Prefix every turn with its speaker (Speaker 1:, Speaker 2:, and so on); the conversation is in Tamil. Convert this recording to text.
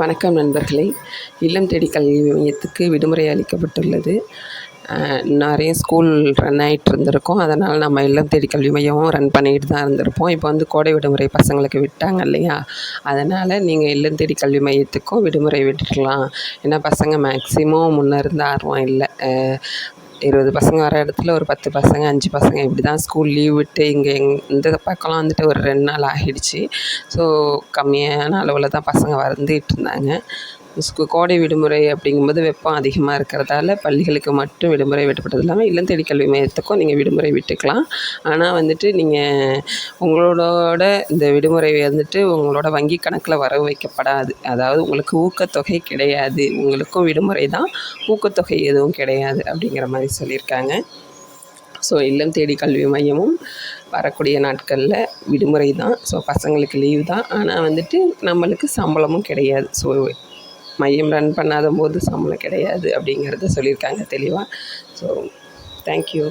Speaker 1: வணக்கம் நண்பர்களே. இல்லம் தேடி கல்வி மையத்துக்கு விடுமுறை அளிக்கப்பட்டுள்ளது. நிறைய ஸ்கூல் ரன் ஆகிட்டு இருந்திருக்கோம். அதனால் நம்ம இல்லம் தேடி கல்வி மையமும் ரன் பண்ணிகிட்டு தான் இருந்திருப்போம். இப்போ வந்து கோடை விடுமுறை பசங்களுக்கு விட்டாங்க இல்லையா? அதனால் நீங்கள் இல்லம் தேடி கல்வி மையத்துக்கும் விடுமுறை விட்டுருக்கலாம் ஏன்னா பசங்க மேக்ஸிமம் முன்னே இருந்த ஆர்வம் இல்லை. இருபது பசங்க வர இடத்துல ஒரு பத்து பசங்க அஞ்சு பசங்க இப்படி தான் ஸ்கூல் லீவ் விட்டு இங்கே எங் இந்த பக்கம்லாம் வந்துட்டு ஒரு ரெண்டு நாள் ஆகிடுச்சு. ஸோ கம்மியான அளவில் தான் பசங்க வந்துட்டு இருந்தாங்க. கோடை விடுமுறை அப்படிங்கும்போது வெப்பம் அதிகமாக இருக்கிறதால பள்ளிகளுக்கு மட்டும் விடுமுறை விடப்பட்டது இல்லாமல் இல்லம் தேடி கல்வி மையத்துக்கும் நீங்கள் விடுமுறை விட்டுக்கலாம். ஆனால் வந்துட்டு நீங்கள் உங்களோட இந்த விடுமுறை வந்துட்டு உங்களோட வங்கி கணக்கில் வரவு வைக்கப்படாது. அதாவது உங்களுக்கு ஊக்கத்தொகை கிடையாது. உங்களுக்கும் விடுமுறை தான். ஊக்கத்தொகை எதுவும் கிடையாது அப்படிங்கிற மாதிரி சொல்லியிருக்காங்க. ஸோ இல்லம் தேடி கல்வி மையமும் வரக்கூடிய நாட்களில் விடுமுறை தான். ஸோ பசங்களுக்கு லீவ் தான். ஆனால் வந்துட்டு நம்மளுக்கு சம்பளமும் கிடையாது. ஸோ மையம் ரன் பண்ணாத போது சம்பளம் கிடையாது அப்படிங்கிறத சொல்லியிருக்காங்க தெளிவாக ஸோ தேங்க்யூ